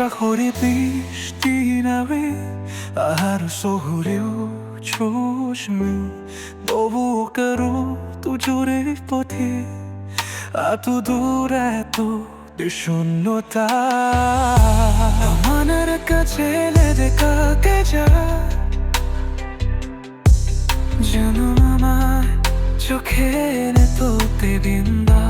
Шахоріти стінави, агар согорів чушми, Дову кару ту джури в поті, а ту дуре ту শূন্যতা আমার কাছে দেখা কে যা যেন আমার চোখের তোতে দিন দা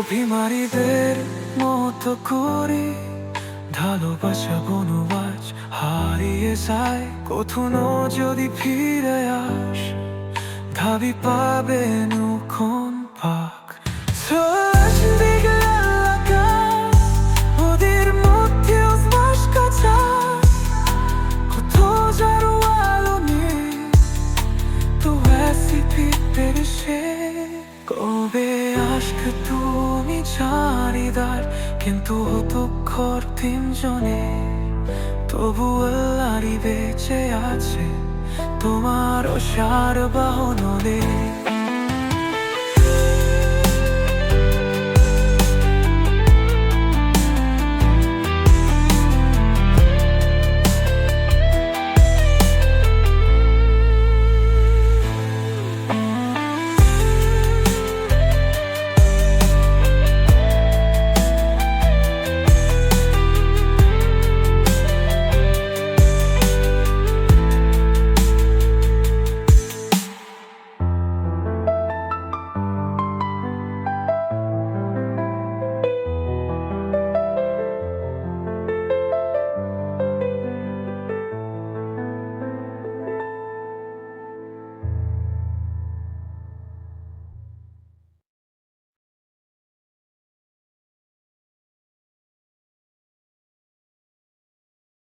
অভিমানীদের মতো করে ভালোবাসা বনবাস হারিয়ে যায়। কখনো যদি ফিরে আস ভাবি পাবে নখন আসবে তুমি জানিদার কিন্তু দুঃখর তিনজনে তবু আল্লাহরই বেঁচে আছে। তোমার সার বাহনলে